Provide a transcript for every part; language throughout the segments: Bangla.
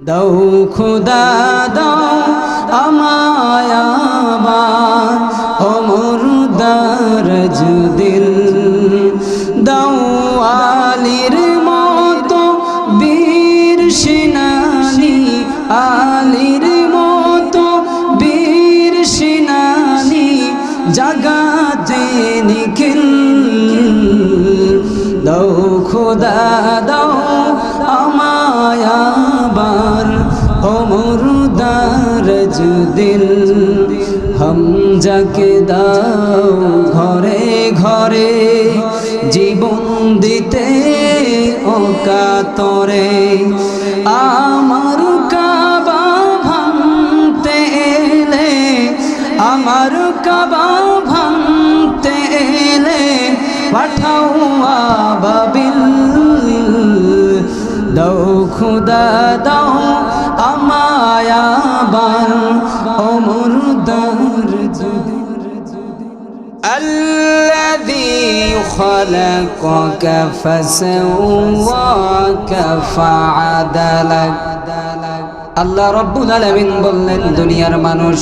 দাও খুদা দৌ আমায়াবার অমর যাকে দাও ঘরে ঘরে জীবন দিতে অকাতরে। আমার কাবা ভাঙতে এলে, আমার কাবা ভাঙতে এলে পাঠাও আবাবিল দাও খুদা, দাও আমায়াবার خلقك فسواك فعدلك আল্লাহ রব্বুল আলামিন বললেন দুনিয়ার মানুষ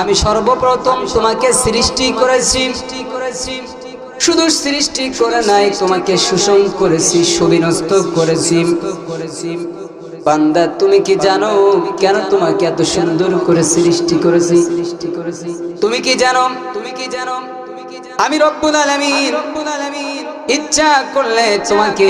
আমি সর্বপ্রথম তোমাকে সৃষ্টি করেছি শুধু সৃষ্টি করে নাই তোমাকে শোষণ করেছি সুবিনস্ত করেছি বান্দা তুমি কি জানো কেন তোমাকে এত সুন্দর করে সৃষ্টি করেছি তুমি কি জানো তুমি কি জানো আমি রব্বুল আলামিন, ইচ্ছা করলে তোমাকে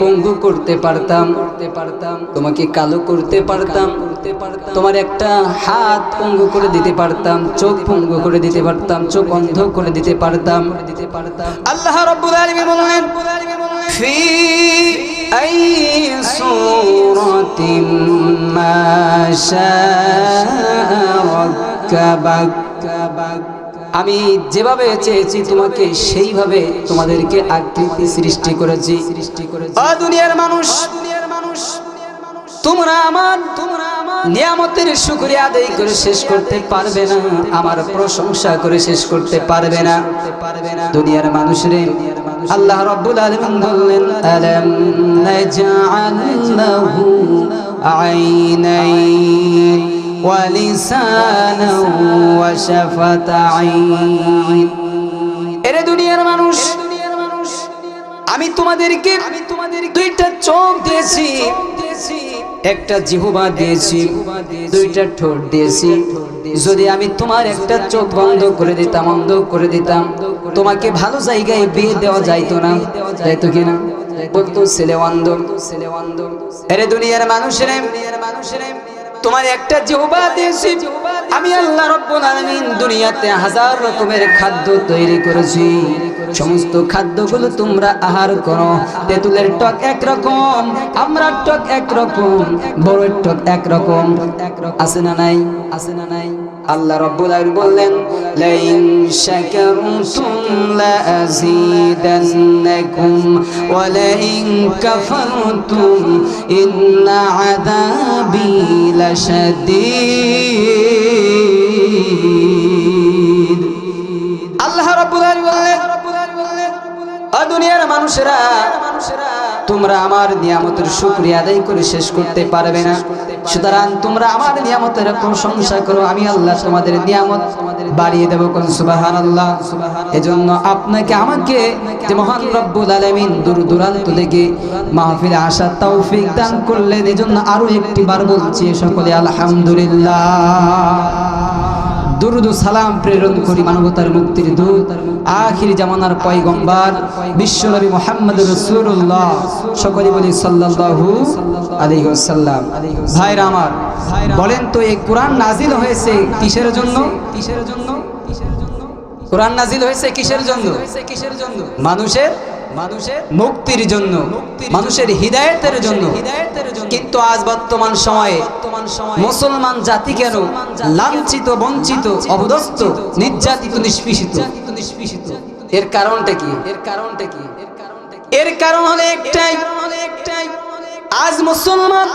পঙ্গু করতে পারতাম করতে পারতাম তোমাকে কালো করতে পারতাম করতে পারতাম তোমার একটা হাত পঙ্গু করে দিতে পারতাম, চোখ পঙ্গু করে দিতে পারতাম, চোখ অন্ধ করে দিতে পারতাম। দিতে পারতাম আল্লাহ রব্বুল আলামিন বললেন, ফি আই সূরাতিন মা শাআ রাক্কাবাক আমি যেভাবে চেয়েছি, তোমাকে সেইভাবে তোমাদেরকে আকৃতি সৃষ্টি করেছি। সৃষ্টি করেছি দুনিয়ার মানুষ দুনিয়ার মানুষ তোমরা আমার তোমরা নিয়ামতের শুকরিয়া আদায় করে শেষ করতে পারবে না, আমার প্রশংসা করে শেষ করতে পারবে না। পারবে না দুনিয়ার মানুষরে আল্লাহ রাব্বুল আলামিন বললেন, আলাম নাজআল লাহু ولسانا وشفتعين এরে দুনিয়ার মানুষ আমি তোমাদেরকে আমি তোমাদের দুইটা চোখ দিয়েছি একটা জিহুবা দিয়েছি দুইটা ঠোঁট দিয়েছি যদি আমি তোমার একটা চোখ বন্ধ করে দিতাম অন্ধ করে দিতাম তোমাকে ভালো জায়গায় বিয়ে দেওয়া যাইতো না যাইতো কিনা বলতো ছেলে অন্ধ ছেলে অন্ধ এরে দুনিয়ার মানুষের মানুষের তোমার একটা জিহবা দিয়েছি। আমি আল্লাহ রব্বুল আলামিন দুনিয়াতে হাজার রকমের খাদ্য তৈরি করেছি। সমস্ত খাদ্যগুলো তোমরা আহার করো। তেঁতুলের টক এক রকম আমরা টক এক রকম বড়ের টক এক রকম আছে না নাই? আছে না নাই? আল্লাহ রব্বুল আলামিন বললেন, লাইন শাকারতুম লাযীদান্নাকুম ওয়া লাইন কাফারতুম ইন্না আযাবি লাশাদীদ. আল্লাহ রাব্বুল আলামিন বললেন দুনিয়ার মানুষেরা তোমরা আমার নিয়ামতের শুকরিয়া আদায় করে শেষ করতে পারবে না। সুতরাং তোমরা আমার নিয়ামতের প্রশংসা করো, আমি আল্লাহ তোমাদের নিয়ামত বাড়িয়ে দেবো কোন সুবহানাল্লাহ। এজন্য আপনাকে, আমাকে যে মহান রব্বুল আলামিন দূর দূরান্ত থেকে মাহফিলে আসার তৌফিক দান করলেন, এজন্য আরও একটি বার বলছি, সকলে আলহামদুলিল্লাহ। দুরুদ সালাম প্রেরণ করি মানবতার মুক্তির দূত, আখির জামানার পয়গম্বর, বিশ্বনবী মুহাম্মদ রাসূলুল্লাহ সকলে বলি সাল্লাল্লাহু আলাইহি ওয়াসাল্লাম। ভাইরা আমার, বলেন তো এই কোরআন নাজিল হয়েছে কিসের জন্য? কিসের জন্য কোরআন নাজিল হয়েছে কিসের জন্য কিসের জন্য? মানুষের মানুষের মুক্তির জন্য মানুষের হৃদায়তের জন্য। কিন্তু আজ বর্তমান সময়ে মুসলমান জাতি কেন লাঞ্ছিত বঞ্চিত অবদস্ত নির্যাতিত নিষ্পিষিত? এর কারণটা কি? এর কারণটা কি? এর কারণ হলে একটাই। একটাই। আজ মুসলমান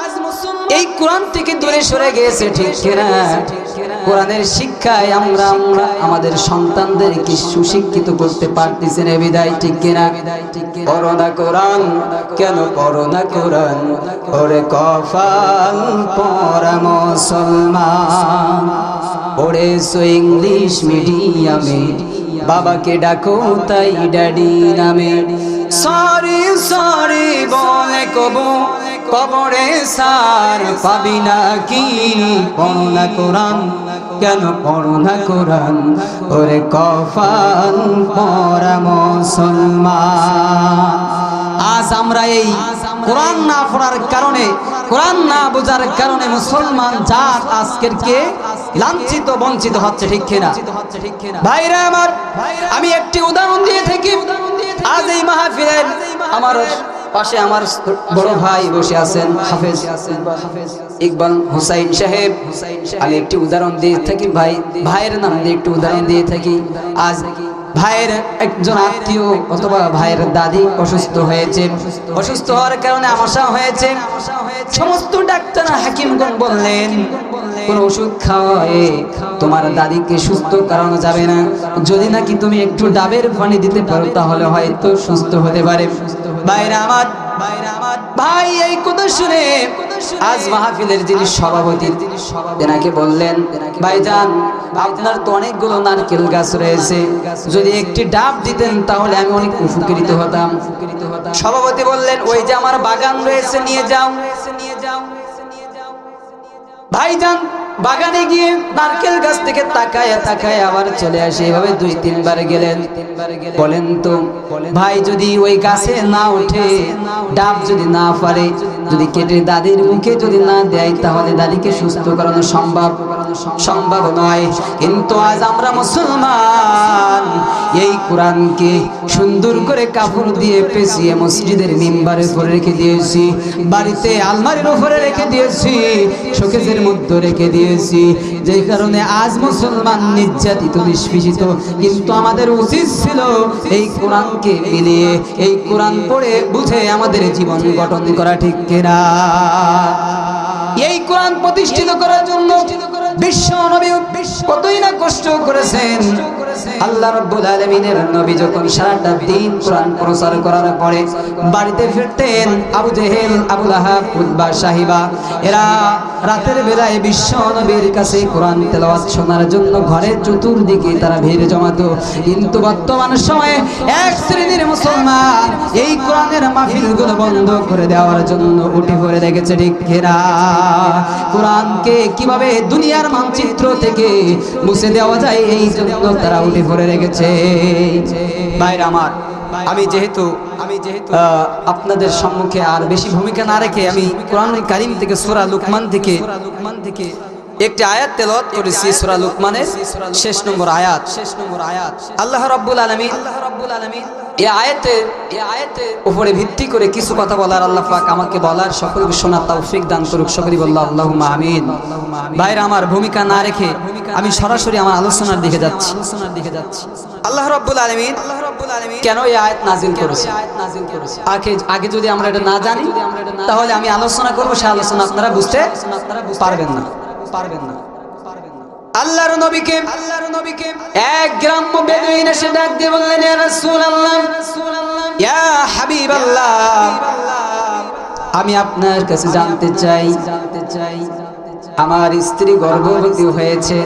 এই কোরআন থেকে দূরে সরে গিয়েছে ঠিক কিনা? কোরআনের শিক্ষায় আমরা আমরা আমাদের সন্তানদেরকে সুশিক্ষিত করতে পারতেছি না বিদায় ঠিক কিনা? ঠিক কিনা? পড়ো না কোরআন কেন পড়ো না কোরআন? ওরে কফাল পরা মুসলমান পড়েছো ইংলিশ মিডিয়ামে বাবাকে ডাকো তাই ড্যাডি নামে। সরি সরি বলে কবু কবরে সার পাবি না কি? পড়ো না কোরআন। কেন পড়ো না কোরআন? ওরে কফান পরা মুসলমান। আজ আমরা এই কোরআন না পড়ার কারণে, কোরআন না বোঝার কারণে মুসলমান জাত আজকের কে লাঞ্ছিত, বঞ্চিত হচ্ছে, ঠিক কিনা? ভাইরা আমার, আমি একটি উদাহরণ দিয়ে থাকি। আজ এই মাহফিলের আমার পাশে আমার বড় ভাই বসে আছেন, হাফেজ ইকবাল হুসাইন সাহেব। আমি একটি উদাহরণ দিয়ে থাকি ভাই, ভাইয়ের নাম দিয়ে একটি উদাহরণ দিয়ে থাকি। আজ ভাইয়ের একজন আত্মীয় অথবা ভাইয়ের দাদি অসুস্থ হয়েছে। অসুস্থ হওয়ার কারণে আমাশা হয়েছে। সমস্ত ডাক্তার হাকিমগণ বললেন, কোন ওষুধ খাওয়ায়ে তোমার দাদিকে সুস্থ করানো যাবে না। যদি নাকি তুমি একটু ডাবের পানি দিতে পারো, তাহলে হয়তো সুস্থ হতে পারে। বাইরে আমার ভাই, এই কথা শুনে আজ মাহফিলের যিনি সভাপতি তেনাকে বললেন, ভাইজান, আপনার তো অনেকগুলো নারকেল গাছ রয়েছে। যদি একটি ডাব দিতেন তাহলে আমি অনেক উপকৃত হতাম। সভাপতি বললেন, ওই যে আমার বাগান রয়েছে নিয়ে যাও নিয়ে যাও। ভাইজান বাগানে গিয়ে নারকেল গাছ থেকে তাকায় তাকায় আবার চলে আসে। এভাবে দুই, তিনবার গেলেন। বলেন তো, ভাই যদি ওই গাছে না ওঠে, ডাব যদি না পারে, যদি কেটে দাদির মুখে যদি না দেয়, তাহলে দাদিকে সুস্থ করানো সম্ভব? সম্ভব নয়। কিন্তু আজ আমরা মুসলমান, এই কোরআনকে সুন্দর করে কাপড় দিয়ে পেঁচিয়ে মসজিদের মিম্বারের উপরে রেখে দিয়েছি, বাড়িতে আলমারির উপরে রেখে দিয়েছি, শোকেজের মধ্যে রেখে দিয়েছি। যে কারণে আজ মুসলমান নির্যাতিত নিষ্পেষিত কিন্তু আমাদের উচিত ছিল এই কোরআনকে মিলিয়ে, এই কোরআন পড়ে বুঝে আমাদের জীবন গঠন করা ঠিক কিনা। এই কোরআন প্রতিষ্ঠিত করার জন্য শোনার জন্য ঘরের চতুর্দিকে তারা ভিড় জমাতো। কিন্তু বর্তমান সময়ে এক শ্রেণির মুসলমান এই কোরআনের মাহফিলগুলো বন্ধ করে দেওয়ার জন্য উঠে পড়ে লেগেছে ঠিক কোরআনকে কীভাবে দুনিয়ার মানচিত্র থেকে মুছে দেওয়া যায়। এই জন্য তারা উঠে পড়ে রেখেছে। বাইরে আমার, আমি যেহেতু আমি যেহেতু আপনাদের সম্মুখে আর বেশি ভূমিকা না রেখে আমি কোরআন কারিম থেকে সোরা লুকমান থেকে লুকমান থেকে একটি আয়াত তেলাওয়াত করেছি সূরা লুকমানের শেষ নম্বর আয়াত। শেষ নম্বর আয়াত আল্লাহ রাব্বুল আলামিন আল্লাহ রাব্বুল আলামিন এই আয়াতে এই আয়াতে উপরে ভিত্তি করে কিছু কথা বলার আল্লাহ পাক আমাকে বলার তৌফিক দান করুক। ভাইরা, আমার ভূমিকা না রেখে আমি সরাসরি আমার আলোচনার দিকে যাচ্ছি। আলোচনার দিকে যাচ্ছি আল্লাহ আল্লাহ কেন এই আয়াত নাজিল করেছে? আয়াত নাজিল করেছে আগে আগে যদি আমরা এটা না জানি, তাহলে আমি আলোচনা করব সেই আলোচনা আপনারা বুঝতে পারবেন না। পারবেন না। আল্লাহর নবীকে আল্লাহর নবীকে এক গ্রাম্য বেদুইন এসে ডাক দিয়ে বললেন, ইয়া রাসূলুল্লাহ, ইয়া হাবিবাল্লাহ, আমি আপনার কাছে জানতে চাই জানতে চাই আমার স্ত্রী গর্ভবতী হয়েছে,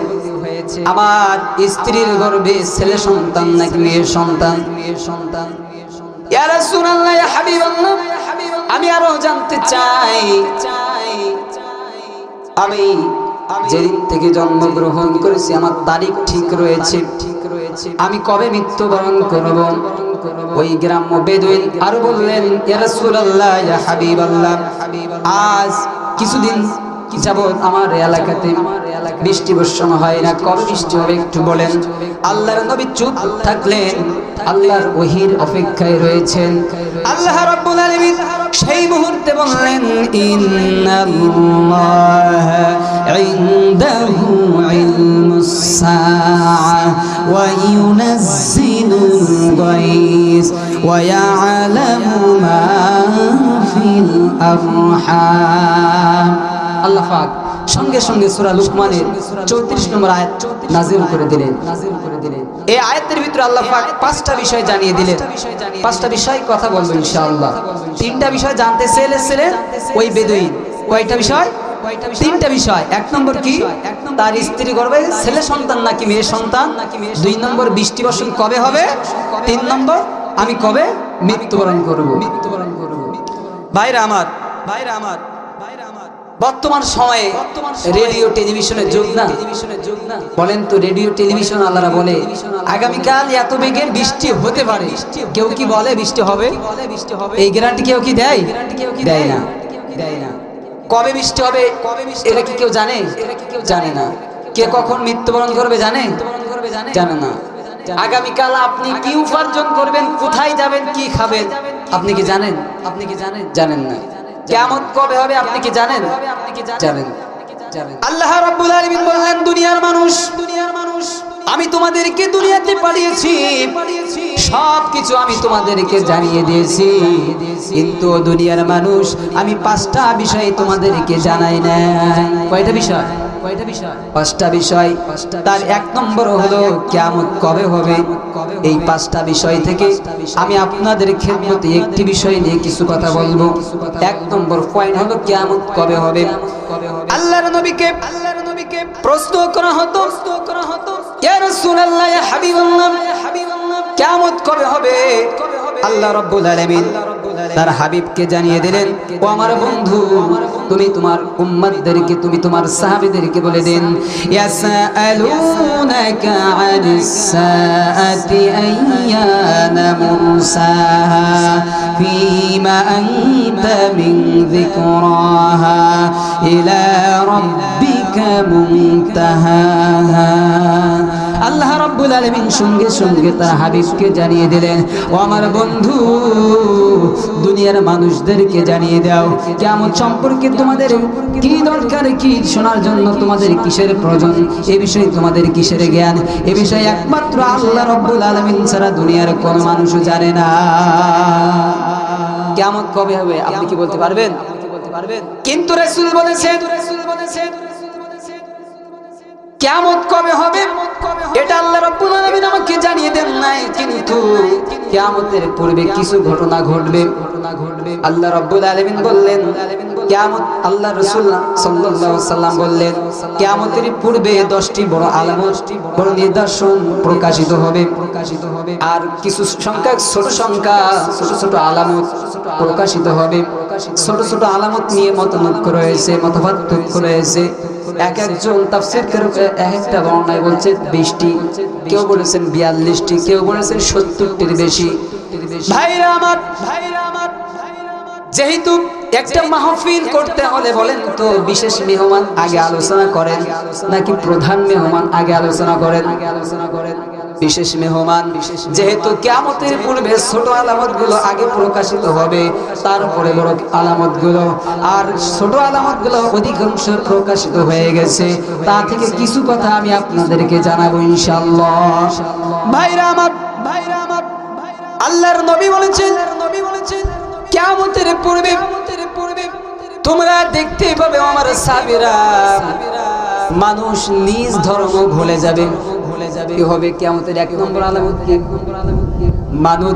আমার স্ত্রীর গর্ভে ছেলে সন্তান নাকি মেয়ে সন্তান মেয়ে সন্তান? ইয়া রাসূলুল্লাহ, ইয়া হাবিবাল্লাহ, আমি আরও জানতে চাই, আমি যেদিন থেকে জন্মগ্রহণ করেছি, আমার তারিখ ঠিক রয়েছে। ঠিক রয়েছে আমি কবে মৃত্যুবরণ করব? ওই গ্রাম্য বেদুইন আরও বললেন আজ কিছুদিন যাবৎ আমার এলাকাতে বৃষ্টি বর্ষণ হয় না কবে বৃষ্টি হবে একটু বলেন। আল্লাহর নবী চুপ থাকলেন, আল্লাহর ওহির অপেক্ষায় রয়েছেন। আল্লাহ রাব্বুল আলামিন সেই মুহূর্তে বললেন, ইন্নাল্লাহ ইনদাহু ইলমুস সাআ ওয়া ইউনাজ্জিলুল গায়স ওয়া ইয়ালামু মা ফিল আরহাম আল্লাহ পাক সঙ্গে সঙ্গে সূরা লুকমানের 34 নম্বর আয়াত নাজিল করে দিলেন। নাজিল করে দিলেন এই আয়াতের ভিতরে আল্লাহ পাক পাঁচটা বিষয় জানিয়ে দিলেন। পাঁচটা বিষয় কথা বলব ইনশাআল্লাহ। তিনটা বিষয় জানতে চেয়েছিলেন ওই বেদুইন। কয়টা বিষয়? তিনটা বিষয়। এক নম্বর কি? তার স্ত্রী গর্ভে ছেলে সন্তান নাকি মেয়ে সন্তান দুই নম্বর বৃষ্টি বর্ষণ কবে হবে? তিন নম্বর আমি কবে? মৃত্যুবরণ করব। মৃত্যুবরণ করব। ভাইরা আমার ভাইরা আমার বর্তমান সময়ে রেডিও টেলিভিশনের যুগ না। বলেন তো, রেডিও, টেলিভিশন আল্লাহরা বলে, আগামীকাল এত বেগের বৃষ্টি হতে পারে। কেউ কি বলে বৃষ্টি হবে? এই গ্যারান্টি কেউ কি দেয়? দেয় না। কবে বৃষ্টি হবে? কবে বৃষ্টি এটা কি কেউ জানে? কেউ জানে না। কে কখন মৃত্যুবরণ করবে জানে? জানে না। আগামীকাল আপনি কি উপার্জন করবেন? কোথায় যাবেন? কি খাবেন? আপনি কি জানেন আপনি কি জানেন? জানেন না। কেমন কবে হবে আপনি কি জানেন? জানেন। আল্লাহ রাব্বুল আলামিন বললেন, দুনিয়ার মানুষ দুনিয়ার মানুষ আমি তোমাদেরকে দুনিয়াতে পাঠিয়েছি। সব কিছু আমি তোমাদেরকে জানিয়ে দিয়েছি। কিন্তু দুনিয়ার মানুষ, আমি পাঁচটা বিষয় তোমাদেরকে জানাই না কয়টা বিষয়? পাঁচটা বিষয়। তার এক নম্বর হলো কেমন কবে হবে? এই পাঁচটা বিষয় থেকে আমি আপনাদের খেদমতে একটি বিষয় নিয়ে কিছু কথা বলব। এক নম্বর পয়েন্ট হলো কেমন কবে হবে? আল্লাহর নবীকে আল্লাহর নবীকে প্রশ্ন করা হতো। করা হতো। ইয়া রাসূলুল্লাহ ইয়া হাবিবাল্লাহ কিয়ামত কবে হবে? আল্লাহ রাব্বুল আলামিন তার হাবিবকে জানিয়ে দিলেন, ও আমার বন্ধু, তুমি তোমার উম্মতদেরকে, তুমি তোমার সাহাবীদেরকে বলে দিন, ইয়াসআলুনাকা আনিস সাআতি আইয়ানা মুরসাহা ফীমা আনতা রাব্বুল আলামিন সঙ্গে সঙ্গে তার হাবিবকে জানিয়ে দিলেন, ও আমার বন্ধু, দুনিয়ার মানুষদেরকে জানিয়ে দাও কেমন সম্পর্কে তোমাদের কি দরকার, কি শোনার জন্য তোমাদের কিসের প্রয়োজন? এ বিষয়ে তোমাদের কিসের জ্ঞান? এ বিষয়ে একমাত্র আল্লাহ রাব্বুল আলামিন ছাড়া দুনিয়ার কোনো মানুষ জানে না। কেমন কবে হবে, আপনি কি বলতে পারবেন? কিন্তু রাসূল বলেছেন রাসূল বলেছেন কিয়ামত কবে হবে? এটা আল্লাহ রাব্বুল আলামিন আমাকে জানিয়ে দেন নাই, কিন্তু কিয়ামতের পূর্বে কিছু ঘটনা ঘটবে। আল্লাহ রাব্বুল আলামিন বললেন, কিয়ামত আল্লাহ রাসূল সাল্লাল্লাহু সাল্লাম বললেন, কিয়ামতের পূর্বে 10টি বড় আলামত বড় নিদর্শন প্রকাশিত হবে। প্রকাশিত হবে আর কিছু সংখ্যা, ছোট সংখ্যা, ছোট ছোট আলামত প্রকাশিত হবে। ছোট ছোট আলামত নিয়ে মতনৈক্য রয়েছে মতপার্থক্য রয়েছে। এক একজন এক একটা বর্ণায় বলছে বিশটি। কেউ বলেছেন বিয়াল্লিশটি, কেউ বলেছেন সত্তরটির বেশি। ভাইরা আমার ভাইরা আমার যেহেতু একটা মাহফিল করতে হলে বলেন তো বিশেষ মেহমান আগে আলোচনা করেন, নাকি প্রধান মেহমান আগে আলোচনা করেন আগে আলোচনা করেন? বিশেষ মেহমান, যেহেতু কেমতের পূর্বে ছোট আলামতগুলো আগে প্রকাশিত হবে তারপরে বড় আলামতগুলো আর ছোট আলামতগুলো অধিকাংশ প্রকাশিত হয়ে গেছে। তা থেকে কিছু কথা আমি আপনাদেরকে জানাব আমার আল্লাহর নবী বলেছেন নবী বলেছেন কেমতের পূর্বে তোমরা দেখতে পাবে আমার সাবিরা মানুষ নিজ ধর্ম ভুলে যাবে। ভুলে হবে কেমতের এক নম্বর মানুষ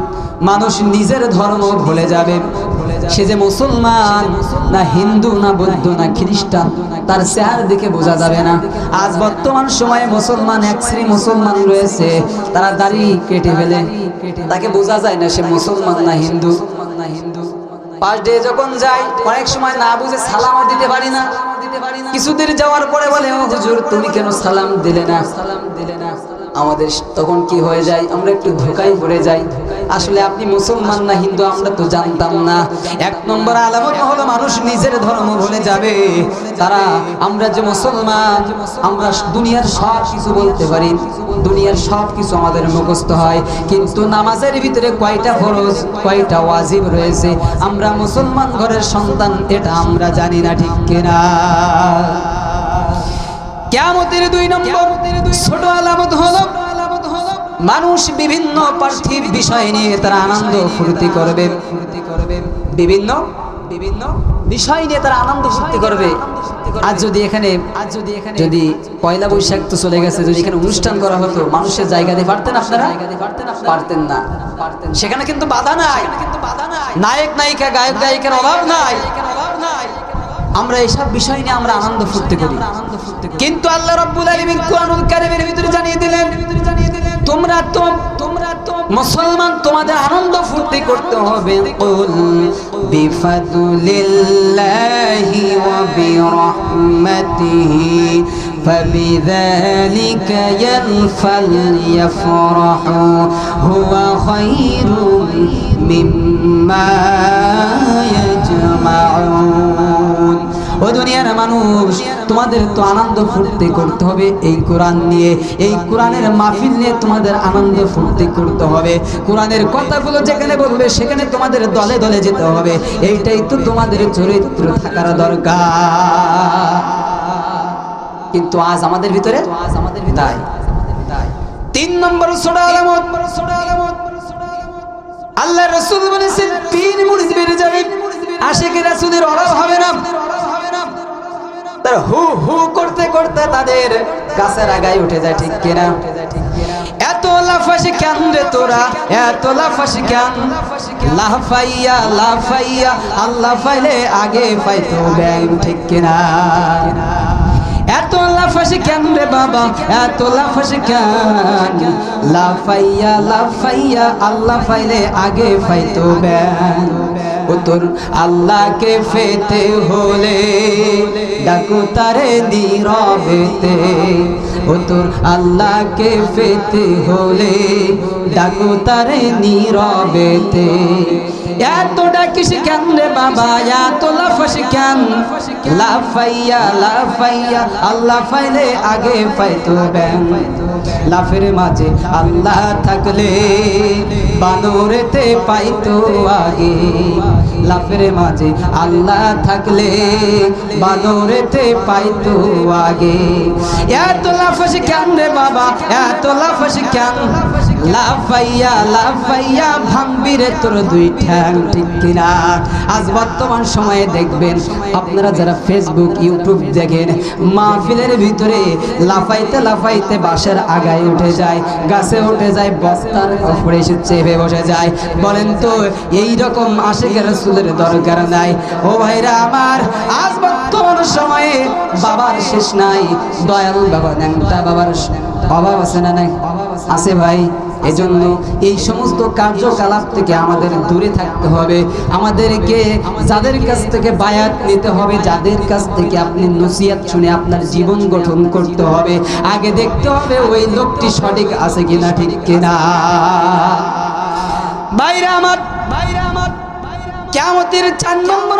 মানুষ নিজের ধর্ম ভুলে যাবে। সে যে মুসলমান, না হিন্দু, না বৌদ্ধ, না খ্রিস্টান, তার চেহার দিকে বোঝা যাবে না। আজ বর্তমান সময়ে মুসলমান, এক শ্রী মুসলমান রয়েছে, তারা দাড়ি কেটে ফেলে। তাকে বোঝা যায় না সে মুসলমান না হিন্দু। পাঁচ ডে যখন যাই, অনেক সময় না বুঝে সালামও দিতে পারি না। কিছুদিন যাওয়ার পরে বলে হুজুর, তুমি কেন সালাম দিলে না সালাম দিলে না? আমাদের তখন কি হয়ে যায়? আমরা একটু ধোকায় পড়ে যাই। আসলে আপনি মুসলমান না, হিন্দু, আমরা তো জানতাম না। এক নম্বর আলামত হলো মানুষ নিজের ধর্ম ভুলে যাবে। তারা, আমরা যে মুসলমান, আমরা দুনিয়ার সব কিছু বলতে পারি। দুনিয়ার সব কিছু আমাদের মুখস্থ হয়। কিন্তু নামাজের ভিতরে কয়টা ফরজ, কয়টা ওয়াজিব রয়েছে? আমরা মুসলমান ঘরের সন্তান, এটা আমরা জানি না ঠিক কিনা। কেমতের দুই নম্বর ছোট আলামত হলো, মানুষ বিভিন্ন পার্থিব বিষয় নিয়ে তারা আনন্দ ফুর্তি করবে। বিভিন্ন বিভিন্ন বিষয় নিয়ে তারা আনন্দ ফুর্তি করবে। আজ যদি এখানে আজ যদি এখানে, যদি পয়লা বৈশাখ তো চলে গেছে, যদি এখানে অনুষ্ঠান করা হতো, মানুষের জায়গা দিয়ে পারতেন আপনারা? পারতেন না। সেখানে কিন্তু বাধা নাই। নায়ক, নায়িকা, গায়ক, গায়িকার অভাব নাই। আমরা এইসব বিষয় নিয়ে আমরা আনন্দ ফুর্তি করি কিন্তু আল্লাহ রাব্বুল আলামিন কোরআনুল কারীমের ভিতরে জানিয়ে দিলেন তোমরা তো তোমরা তো মুসলমান তোমাদের আনন্দ ফুর্তি করতে হবে কুল বিফাদুলিল্লাহি ওয়া বিরহমাতিহি فبذلك فليفرحوا هو خير مما يجمعون ও দুনিয়ার মানুষ, তোমাদের তো আনন্দ ফুর্তি করতে হবে এই কোরআন নিয়ে। এই কোরআনের মাহফিল নিয়ে তোমাদের আনন্দ ফুর্তি করতে হবে। কোরআনের কথাগুলো যেখানে বলবে, সেখানে তোমাদের দলে দলে যেতে হবে। এইটাই তো তোমাদের চরিত্র থাকার দরকার। কিন্তু আজ আমাদের ভিতরে আজ আমাদের ভিতরে তিন নম্বর আলামত। আল্লাহ রসুল বলেছেন, তিন মুড়িদ বেড়ে যাবে আশেকের রাসুলের অভাব হবে না। তারা হু হু করতে করতে তাদের গাছের আগায় উঠে যায়, ঠিক কিনা? এত লাফাসি কেন রে তোরা? এত লাফাসি কেন? লাফাইয়া লাফাইয়া, আল্লাহ ফাইলে আগে পাইতো ব্যাং ঠিক কিনা? এত লাফাসি কেন রে বাবা? এত লাফাসি কেন? লাফাইয়া লাফাইয়া, আল্লাহ ফাইলে আগে পাইতো ব্যাং তোর আল্লাহকে ফেতে হলে, ডাকু তারে নীরবেতে। ও তোর আল্লাহকে ফেতে হলে, ডাকু তারে নীরবেতে। এত ডাকিস কেন রে বাবা, এত লাফাস কেন? লাফাইয়া লাফাইয়া, আল্লাহ ফাইলে আগে পাইতো ব্যাং লাফের মাঝে আল্লাহ থাকলে বানরেতে পাইতো আগে। লাফের মাঝে আল্লাহ থাকলে বানরেতে পাইতো আগে। এত লাফ কেন রে বাবা? এত লাফ কেন? আপনারা যারা ফেসবুক ইউটিউব দেখেন, মাহফিলের ভিতরে লাফাইতে লাফাইতে বাসের আগায় উঠে যায়, গাছে উঠে যায়, বস্তার উপরে এসে চেপে বসে যায়। বলেন তো এই রকম আশেকের রসুলের দরকার নাই। ও ভাইরা আমার, আজ বর্তমান সময়ে বাবার শেষ নাই, দয়াল বাবা ন্যাংটা বাবার অভাব আছে না নাই? আছে ভাই। এজন্য এই সমস্ত কার্যকলাপ থেকে আমাদের দূরে থাকতে হবে। আমাদেরকে যাদের কাছ থেকে বায়াত নিতে হবে, যাদের কাছ থেকে আপনি নসিয়াত শুনে আপনার জীবন গঠন করতে হবে। আগে দেখতে হবে ওই লোকটি সঠিক আছে কিনা, ঠিক কিনা। বাইরে আমার বাইরে আমার কেমতের চার নম্বর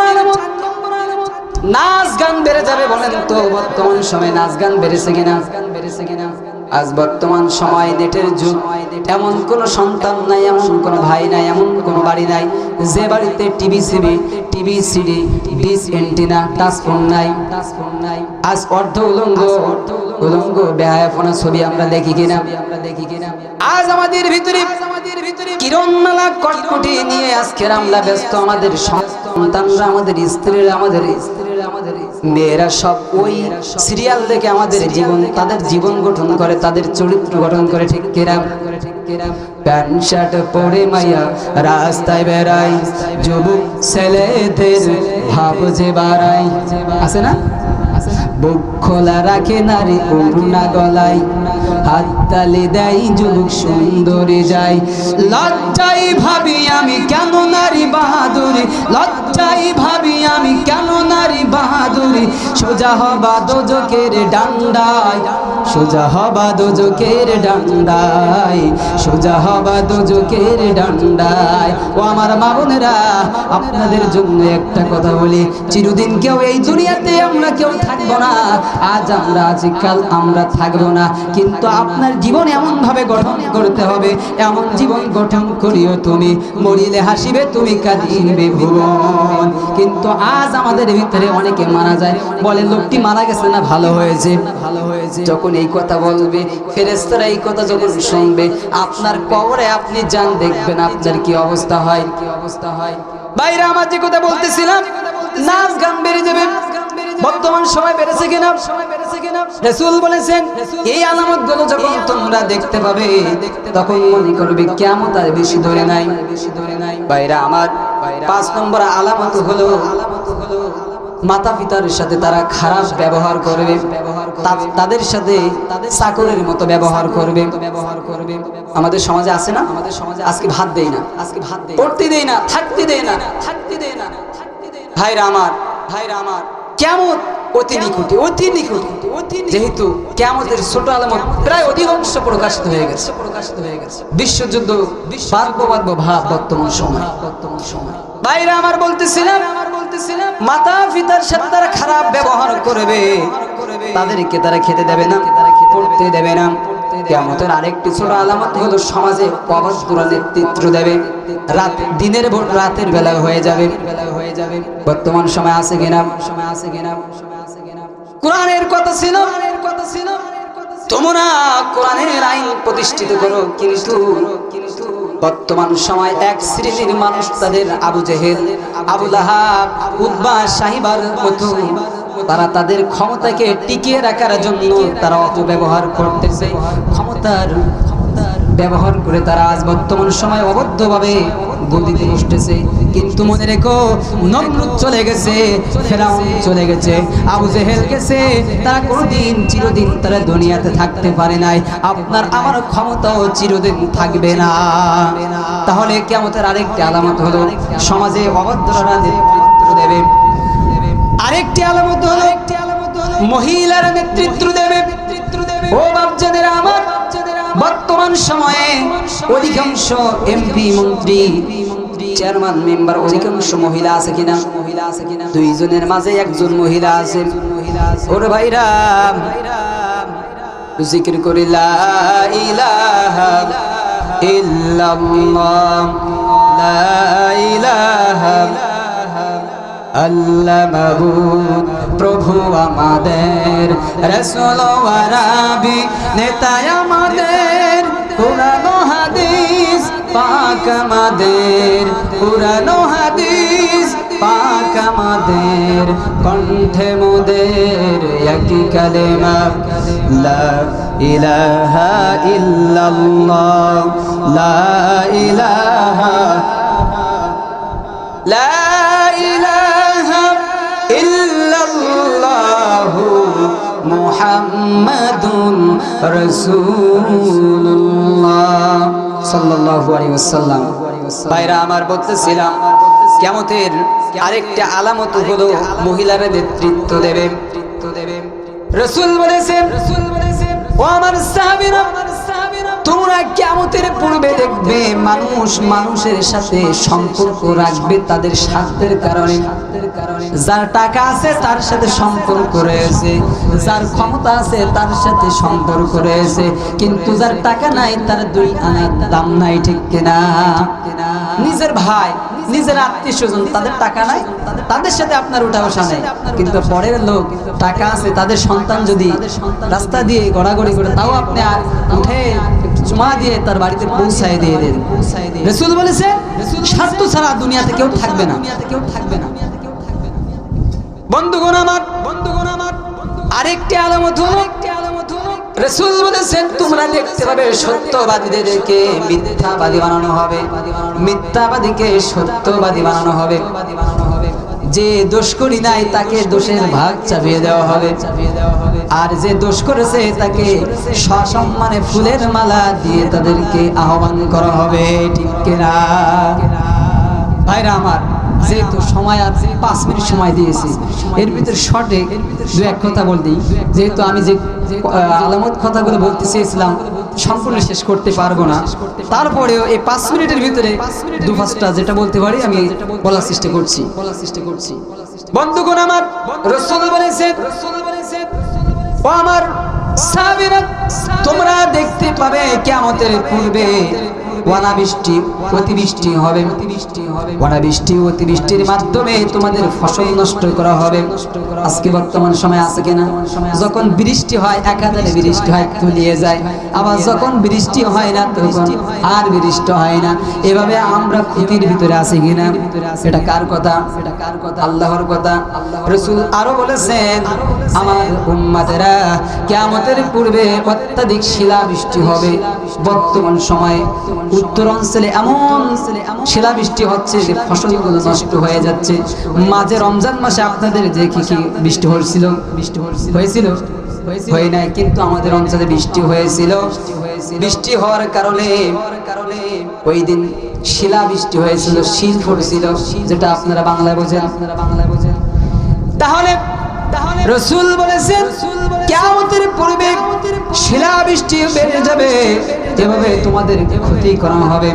নাচ গান বেড়ে যাবে বলেন তো, বর্তমান সময়ে নাচ গান বেড়েছে কিনা নাচ গান বেড়েছে কিনা? আজ বর্তমান সময় নেটের যুগ। এমন কোন সন্তান নাই, এমন কোন ভাই নাই, এমন কোন বাড়ি নাই। যে বাড়িতে TV CB TV CD dish antenna touch phone নাই। আজ অর্ধ উলঙ্গ উলঙ্গ বেহায়াপনা ছবি আমরা দেখি কিনা? আমরা দেখি কিনা আজ আমাদের ভিতরে কিরণমালা কটকটি নিয়ে আজকের আমরা ব্যস্ত। আমাদের সন্তানরা, আমাদের স্ত্রীরা আমাদের আমাদের মেয়েরা সব ওই সিরিয়াল দেখে আমাদের জীবন তাদের জীবন গঠন করে তাদের চরিত্র গঠন করে ঠিক কেরাম প্যান্ট শার্ট পরে মাইয়া রাস্তায় বেড়াই যুবক ছেলেদের ভাব যে বাড়াই। আছে না? বুক খোলা রাখে নারী অরুণা গলায়। হাত তালে দেয় যুবক সুন্দরে যায়। লজ্জাই ভাবি আমি কেন নারী বাহাদুরি? লজ্জাই ভাবি আমি কেন নারী বাহাদুরি? সোজা হবা দোজকের ডান্ডায়। সোজা হবা দোজকের ডান্ডায়, সোজা হবা দোজকের ডান্ডায়। ও আমার মা বোনেরা, আপনাদের জন্য একটা কথা বলি, চিরদিন কেউ এই দুনিয়াতে আমরা কেউ থাকব না, আজ আমরা, আজকাল আমরা থাকব না। কিন্তু আপনার জীবন এমন ভাবে গঠন করতে হবে, এমন জীবন গঠন করিও তুমি, মরিলে হাসিবে, তুমি কাঁদিবে ভুবন। কিন্তু আজ আমাদের ভিতরে অনেকে মারা যায়, বলে লোকটি মারা গেছে না ভালো হয়েছে ভালো হয়েছে? যখন এই কথা বলবে ফেরেস্তারা এই কথা যখন শুনবে, আপনার কবরে আপনি যান, দেখবেন আপনার কি অবস্থা হয়, কি অবস্থা হয়। বাইরে আমার যে কথা বলতেছিলাম, নাচ গান বেড়ে যাবে। বর্তমান সময় বেড়েছে কিনা? রাসূল বলেছেন, এই আলামতগুলো যখন তোমরা দেখতে পাবে, তখন মনে করবে কিয়ামত আর বেশি ধরে নাই। বেশি ধরে নাই বাইরা আমার পাঁচ নম্বর আলামত হলো আলামত হলো মাতা পিতার সাথে তারা খারাপ ব্যবহার করবে তাদের সাথে চাকরের মতো ব্যবহার করবে। ব্যবহার করবে আমাদের সমাজে আছে না? আমাদের সমাজে আজকে ভাত দেই না। আজকে ভাত দেই পড়তে দেই না, থাকতে দেই না। থাকতে দেই না ভাইরা আমার ভাইরা আমার, কেমন? অতি নিকুটি অতি নিকুটি যেহেতু কেমতের ছোট আলামত প্রায় অধিকাংশ প্রকাশিত হয়ে গেছে। প্রকাশিত হয়ে গেছে বিশ্বযুদ্ধ বার্ব বার্ব ভাব বর্তমান সময়। বর্তমান সময় বাইরে আমার বলতেছিলাম আমার মাতা পিতার সাথে তারা খারাপ ব্যবহার করবে। তাদেরকে তারা খেতে দেবে না, পড়তে দেবে না। কেমতের আরেকটি ছোট আলামত হলো, সমাজে নেতৃত্ব দেবে। রাত দিনের রাতের বেলা হয়ে যাবে। বর্তমান সময় আছে কিনা? সময় আছে কিনা কোরআনের কথা ছিল কথা ছিল তোমরা কোরআনের আইন প্রতিষ্ঠিত করো কিন্তু কিন্তু বর্তমান সময় এক শ্রেণির মানুষ তাদের আবু জেহেল, আবু লাহাব উদ্বা সাহিবার মতো তারা তাদের ক্ষমতাকে টিকিয়ে রাখার জন্য তারা অপব্যবহার করতেছে। ক্ষমতার ব্যবহার করে তারা আজ বর্তমান সময় অবদ্ধভাবে গদিতে বসতেছে। কিন্তু মনে রেখো, নমরুদ চলে গেছে, ফেরাউন চলে গেছে, আবু জেহেল গেছে। তারা কোনোদিন চিরদিন তারা দুনিয়াতে থাকতে পারে নাই। আপনার আমার ক্ষমতাও চিরদিন থাকবে না। তাহলে কেমতের আরেকটি আলামত হলো, সমাজে অভদ্ররা নেতৃত্ব দেবে। আরেকটি আলামত হলো, মহিলারা নেতৃত্ব দেবে। ও বাপজাদের আমার বর্তমান সময়ে অধিকাংশ এমপি, মন্ত্রী, চেয়ারম্যান, মেম্বার, অধিকাংশ মহিলা আছে কিনা? মহিলা আছে কিনা দুইজনের মাঝে একজন মহিলা আছে। ওরে ভাইরা, জিকির করি, লা ইলাহা ইল্লাল্লাহ, লা ইলাহা আল্লাহ প্রভু আমাদের, রসুল নেতায় আমাদের পুরানো হাদিস পাক আমাদের পুরানো হাদিস পাক আমাদের, কণ্ঠে মোদের একই কালেমা, লা ইলাহা লা لا মুহাম্মাদুন রাসূলুল্লাহ সাল্লাল্লাহু আলাইহি ওয়াসাল্লাম। আমার বলতেছিলাম, কিয়ামতের আরেকটা আলামত হলো মহিলার নেতৃত্ব দেবে। রসুল বলেছেন, ও আমার সাহাবীরা তোমরা কেমতের পূর্বে দেখবে মানুষ মানুষের সাথে সম্পর্ক রাখবে তাদের স্বার্থের কারণে। যার টাকা আছে তার সাথে সম্পর্ক রয়েছে, যার ক্ষমতা আছে তার সাথে সম্পর্ক রয়েছে, কিন্তু যার টাকা নাই তার দুই আনার দাম নাই, ঠিক কিনা? নিজের ভাই নিজের আত্মীয় স্বজন, তাদের টাকা নাই, তাদের সাথে আপনার উঠা বসা নেই। কিন্তু পরের লোক টাকা আছে, তাদের সন্তান যদি রাস্তা দিয়ে গড়াগড়ি করে, তাও আপনি আর উঠে চুমা দিয়ে তার বাড়িতে পৌঁছায় দিয়ে দেন। রসুল বলেছে, স্বার্থ ছাড়া দুনিয়াতে কেউ থাকবে না। কেউ থাকবে না বন্ধুগণ আমার বন্ধুগণ আমার, আরেকটি আলামত হলো রসুল বলেছেন, তোমরা দেখতে পাবে সত্যবাদীদেরকে মিথ্যাবাদী বানানো হবে। মিথ্যাবাদীকে সত্যবাদী বানানো হবে। যে দোষ করি নাই, তাকে দোষের ভাগ চাপিয়ে দেওয়া হবে। আর যে দোষ করেছে, তাকে সসম্মানে ফুলের মালা দিয়ে তাদেরকে আহ্বান করা হবে। ঠিক কিনা? ভাইরা আমার যেহেতু সময় আর পাঁচ মিনিট সময় দিয়েছি, এর ভিতরে শর্টে দু এক কথা বলতেই যেহেতু আমি যে আলামত কথাগুলো বলতে চেয়েছিলাম, সম্পূর্ণ শেষ করতে পারব না। তারপরেও এই পাঁচ মিনিটের ভিতরে দু পাঁচটা যেটা বলতে পারি, আমি বলার চেষ্টা করছি। বলার চেষ্টা করছি বন্ধুগণ আমার, রসুল বলেছেন, ও আমার তোমরা দেখতে পাবে কিয়ামতের পূর্বে অনাবৃষ্টি অতিবৃষ্টি হবে। অনাবৃষ্টি অতিবৃষ্টির মাধ্যমে তোমাদের ফসল নষ্ট করা হবে। আজকে বর্তমান সময় আছে কিনা? যখন বৃষ্টি হয়, একাধারে বৃষ্টি হয়, তুলিয়ে যায়। আবার যখন বৃষ্টি হয় না, তখন আর বৃষ্টি হয় না। এভাবে আমরা ক্ষতির ভিতরে আছি কিনা? এটা কার কথা? এটা কার কথা আল্লাহর কথা। রসুল আরও বলেছেন, আমার উম্মাতেরা কেয়ামতের পূর্বে অত্যাধিক শিলাবৃষ্টি হবে। বর্তমান সময়ে উত্তর অঞ্চলে এমন শিলাবৃষ্টি হচ্ছে যে ফসলগুলো নষ্ট হয়ে যাচ্ছে। মাঝে রমজান মাসে আপনাদের যে কি কি বৃষ্টি হয়েছিল? বৃষ্টি হয়েছিল? হয়ে নাই, কিন্তু আমাদের অঞ্চলে বৃষ্টি হয়েছিল। বৃষ্টি হওয়ার কারণে ওই দিন শিলা বৃষ্টি হয়েছিল, শিল পড়ছিল, যেটা আপনারা বাংলায় বোঝেন। আপনারা বাংলায় বোঝেন তাহলে রসুল বলেছেন কেমতের পূর্বে শিলা বৃষ্টি বেড়ে যাবে। এভাবে তোমাদের ক্ষতি করা হবে,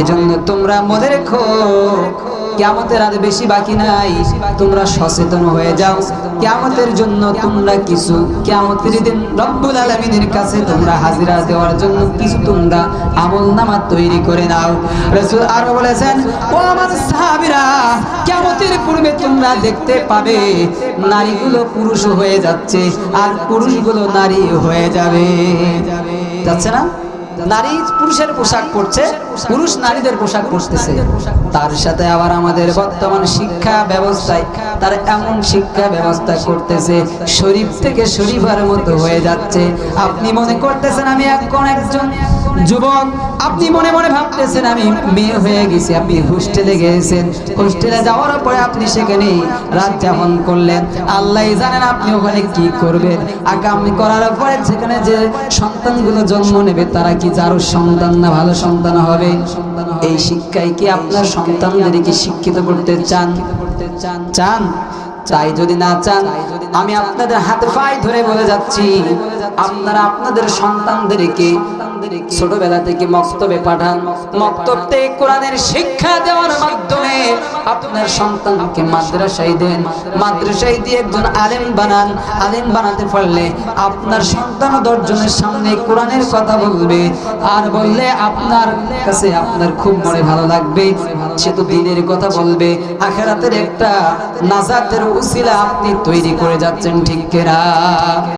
এজন্য তোমরা মনে রেখো কেমতের আর বেশি বাকি নাই। তোমরা সচেতন হয়ে যাও। কেমতের জন্য তোমরা কিছু কেমতের দিন রব্বুল আলমিনের কাছে তোমরা হাজিরা দেওয়ার জন্য কিছু তোমরা আমল নামা তৈরি করে নাও। রসুল আরও বলেছেন, ও আমার সাহাবিরা কেমতের পূর্বে তোমরা দেখতে পাবে, নারীগুলো পুরুষ হয়ে যাচ্ছে, আর পুরুষগুলো নারী হয়ে যাবে। যাচ্ছে না? নারী পুরুষের পোশাক পরছে, পুরুষ নারীদের পোশাক পরতেছে। তার সাথে আবার আমাদের বর্তমান শিক্ষা ব্যবস্থায় তার এমন শিক্ষা ব্যবস্থা করতেছে, শরীফ থেকে শরীফার মতো হয়ে যাচ্ছে। আপনি মনে করতেছেন আমি এখন একজন যুবক? আপনি মনে মনে ভাবতেছেন আমি মেয়ে হয়ে গেছি, আপনি হোস্টেলে গিয়েছেন। হোস্টেলে যাওয়ার পরে আপনি সেখানে রাত যাপন করলেন। আল্লাহ জানেন আপনি ওখানে কি করবেন। আগামী করার পরে সেখানে যে সন্তানগুলো জন্ম নেবে, তারা কি যারও সন্তান না ভালো সন্তান হবে, এই শিক্ষায় কি আপনার সন্তানদেরকে শিক্ষিত করতে চান? চান? চাই যদি না চান, আমি আপনাদের হাতে পায়ে ধরে বলে যাচ্ছি, আপনারা আপনাদের সন্তানদেরকে ছোটবেলা থেকে মক্তবে পাঠান। মক্তব থেকে কোরআনের শিক্ষা দেওয়ার মাধ্যমে আপনার সন্তানকে মাদ্রাসায় দেন। মাদ্রাসায় দিয়ে একজন আলেম বানান। আলেম বানাতে পারলে আপনার সন্তান দশজনের সামনে কোরআনের কথা বলবে আর বললে আপনার কাছে আপনার খুব মনে ভালো লাগবে। সে তো দিনের কথা বলবে। আখেরাতের একটা নাজাতের উসিলা আপনি তৈরি করে যাচ্ছেন, ঠিক কেরা